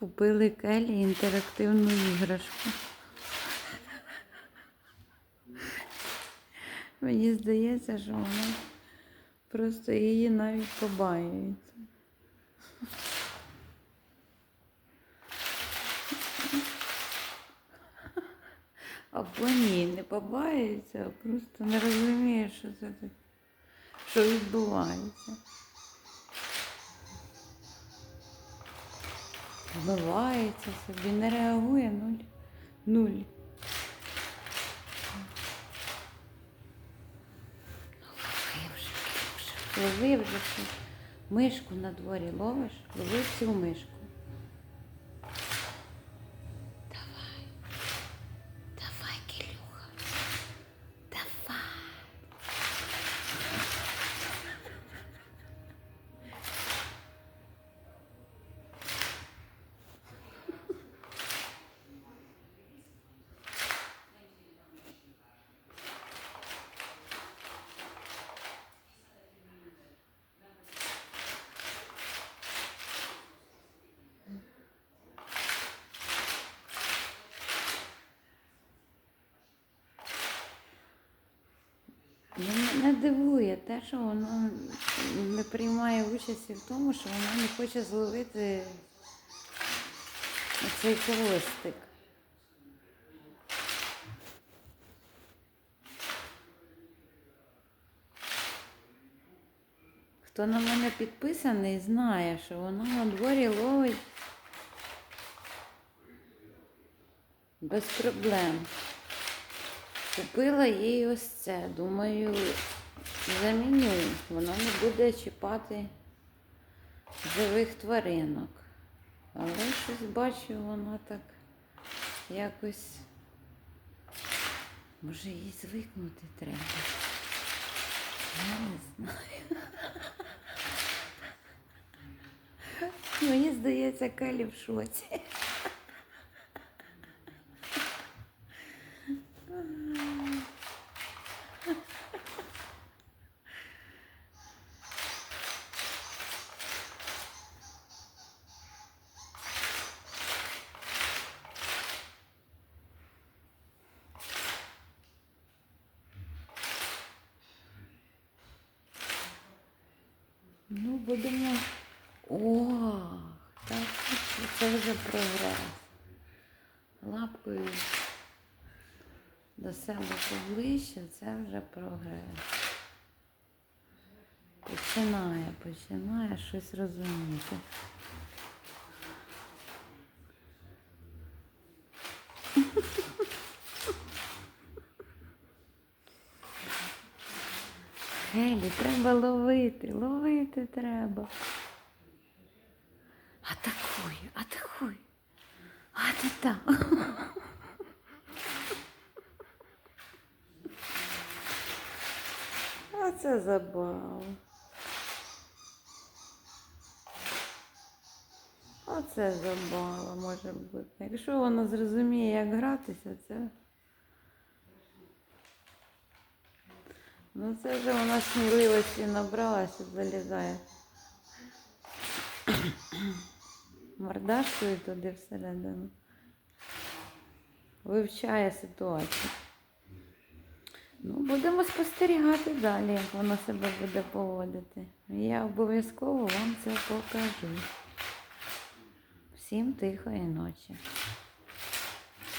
Купили Келі інтерактивну іграшку. Мені здається, що вона просто її навіть побаюється. Або ні, не побаюється, а просто не розуміє, що це таке, що відбувається. Вбивається собі, не реагує нуль. Нуль. Лови вже, вже. Мишку на дворі ловиш, лови цю мишку. Мене не дивує те, що воно не приймає участі в тому, що воно не хоче зловити цей хвостик. Хто на мене підписаний, знає, що воно на дворі ловить без проблем. Купила їй ось це. Думаю, заміню. Воно не буде чіпати живих тваринок. Але щось бачу, воно так якось. Може їй звикнути треба. Я не знаю. Мені здається, Калі в шоці. Ну, будемо. О, так, це вже прогрес. Лапкою до себе поближче, це вже прогрес. Починає, починає щось розуміти. Гелі, треба ловити, ловити треба. Атакуй, атакуй. А ти там. А це забава. Оце забава може бути. Якщо вона зрозуміє, як гратися, це. Ну це вже вона сміливості набралася, залізає. Мордашкою туди всередину. Вивчає ситуацію. Ну, будемо спостерігати далі, як воно себе буде поводити. Я обов'язково вам це покажу. Всім тихої ночі.